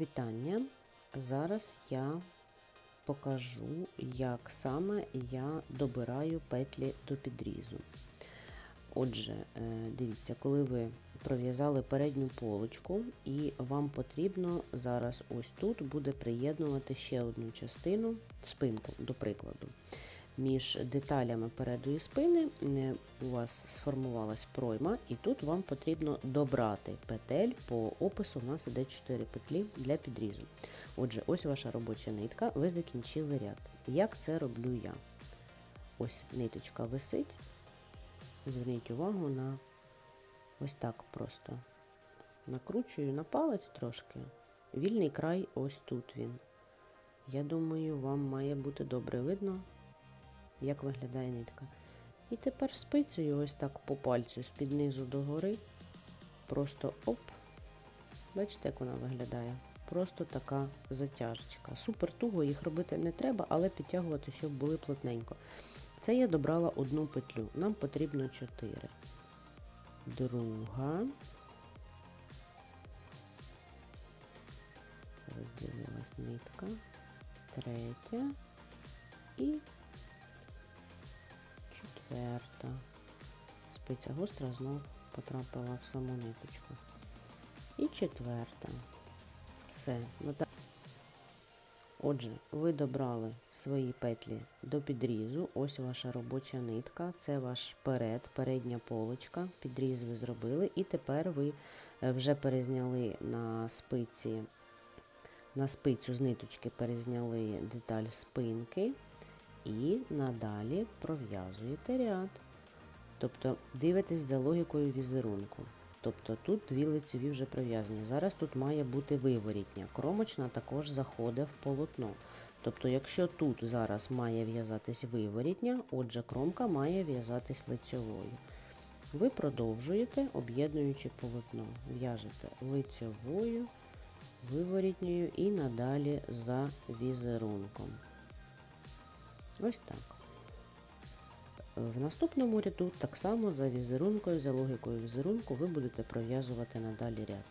Вітання! Зараз я покажу, як саме я добираю петлі до підрізу. Отже, е, дивіться, коли ви пров'язали передню полочку, і вам потрібно зараз ось тут буде приєднувати ще одну частину, спинку, до прикладу. Між деталями переду і спини е, у вас сформувалась пройма, і тут вам потрібно добрати петель по опису. У нас іде 4 петлі для підрізу. Отже, ось ваша робоча нитка, ви закінчили ряд. Як це роблю я? Ось ниточка висить. Зверніть увагу на ось так просто. Накручую на палець трошки. Вільний край ось тут він. Я думаю, вам має бути добре видно, як виглядає нитка. І тепер спицею ось так по пальцю з-під низу до гори. Просто оп. Бачите, як вона виглядає? Просто така затяжечка. Супер туго їх робити не треба, але підтягувати, щоб були плотненько. Це я добрала одну петлю. Нам потрібно 4. Друга. Розділилась нитка. Третя і четверта. Спиця гостра знов потрапила в саму ниточку. І четверта. Все. Ну. Отже, ви добрали свої петлі до підрізу. Ось ваша робоча нитка, це ваш перед, передня полочка. Підріз ви зробили. І тепер ви е, вже перезняли на спиці, на спицю з ниточки перезняли деталь спинки і надалі пров'язуєте ряд. Тобто дивитесь за логікою візерунку. Тобто тут дві лицеві вже пров'язані. Зараз тут має бути виворітня. Кромочна також заходить в полотно. Тобто, якщо тут зараз має в'язатись виворітня, отже, кромка має в'язатись лицьовою. Ви продовжуєте, об'єднуючи полотно. В'яжете лицьовою, виворітньою і надалі за візерунком. Ось так. В наступному ряду так само за візерункою, за логікою візерунку ви будете пров'язувати надалі ряд.